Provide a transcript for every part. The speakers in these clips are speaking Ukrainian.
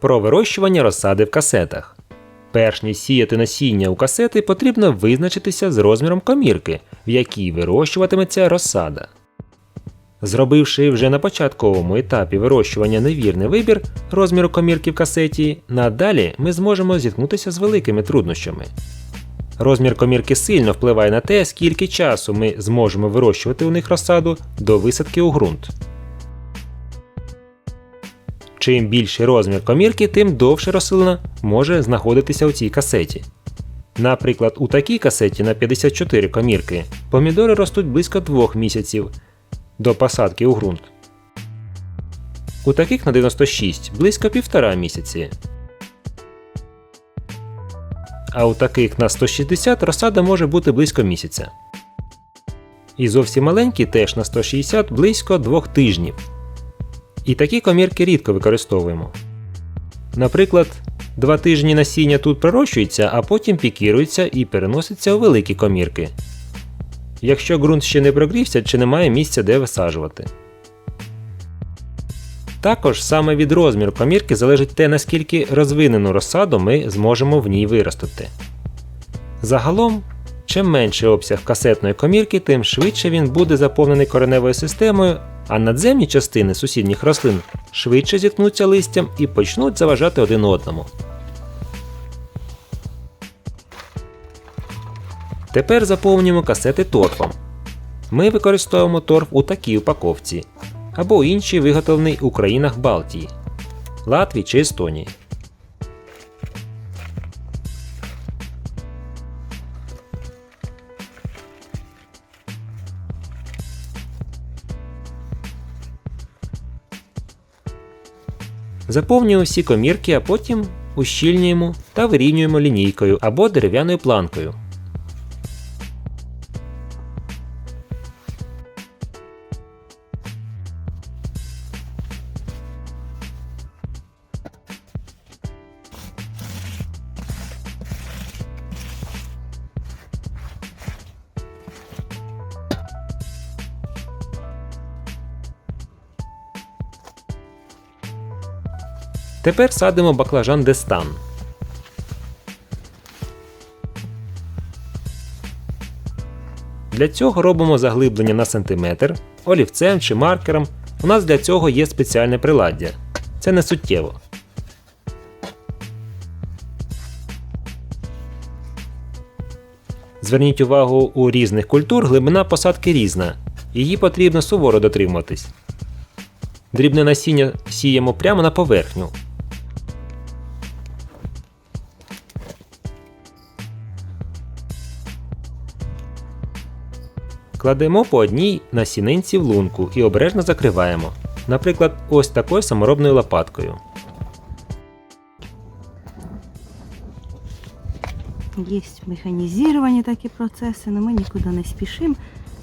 Про вирощування розсади в касетах. Перш ніж сіяти насіння у касети, потрібно визначитися з розміром комірки, в якій вирощуватиметься розсада. Зробивши вже на початковому етапі вирощування невірний вибір розміру комірки в касеті, надалі ми зможемо зіткнутися з великими труднощами. Розмір комірки сильно впливає на те, скільки часу ми зможемо вирощувати у них розсаду до висадки у ґрунт. Чим більший розмір комірки, тим довше рослина може знаходитися у цій касеті. Наприклад, у такій касеті на 54 комірки помідори ростуть близько 2 місяців до посадки у ґрунт. У таких на 96 близько 1,5 місяці. А у таких на 160 розсада може бути близько місяця. І зовсім маленькі теж на 160 близько 2 тижнів. І такі комірки рідко використовуємо. Наприклад, два тижні насіння тут пророщується, а потім пікірується і переноситься у великі комірки. Якщо ґрунт ще не прогрівся чи немає місця де висаджувати. Також саме від розміру комірки залежить те, наскільки розвинену розсаду ми зможемо в ній виростити. Загалом, чим менший обсяг касетної комірки, тим швидше він буде заповнений кореневою системою, а надземні частини сусідніх рослин швидше зіткнуться листям і почнуть заважати один одному. Тепер заповнюємо касети торфом. Ми використовуємо торф у такій упаковці або інший виготовлений у країнах Балтії, Латвії чи Естонії. Заповнюємо всі комірки, а потім ущільнюємо та вирівнюємо лінійкою або дерев'яною планкою. Тепер садимо баклажан дестан. Для цього робимо заглиблення на сантиметр, олівцем чи маркером. У нас для цього є спеціальне приладдя. Це не суттєво. Зверніть увагу, у різних культур глибина посадки різна. Її потрібно суворо дотримуватись. Дрібне насіння сіємо прямо на поверхню. Кладемо по одній насінинці в лунку і обережно закриваємо. Наприклад, ось такою саморобною лопаткою. Є механізовані такі процеси, але ми нікуди не спішимо.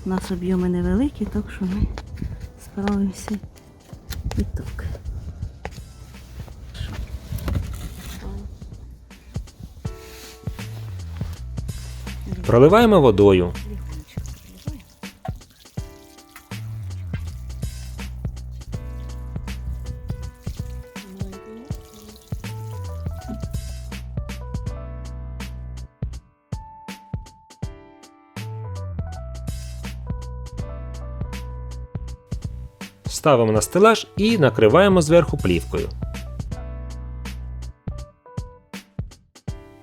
У нас об'єми невеликі, так що ми справимося і так. Проливаємо водою. Ставимо на стелаж і накриваємо зверху плівкою.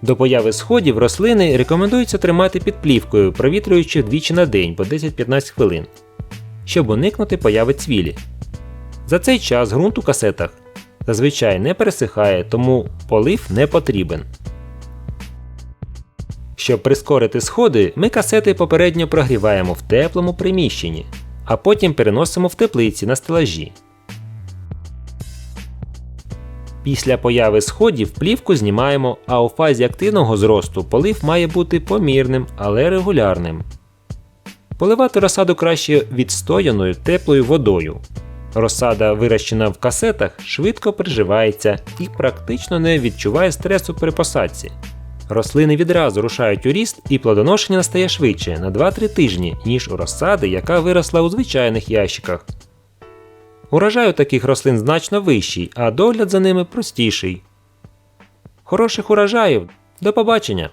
До появи сходів рослини рекомендується тримати під плівкою, провітрюючи двічі на день по 10-15 хвилин, щоб уникнути появи цвілі. За цей час ґрунт у касетах зазвичай не пересихає, тому полив не потрібен. Щоб прискорити сходи, ми касети попередньо прогріваємо в теплому приміщенні, а потім переносимо в теплиці на стелажі. Після появи сходів плівку знімаємо, а у фазі активного зросту полив має бути помірним, але регулярним. Поливати розсаду краще відстояною теплою водою. Розсада, вирощена в касетах, швидко приживається і практично не відчуває стресу при посадці. Рослини відразу рушають у ріст і плодоношення настає швидше на 2-3 тижні, ніж у розсади, яка виросла у звичайних ящиках. Урожай у таких рослин значно вищий, а догляд за ними простіший. Хороших урожаїв! До побачення!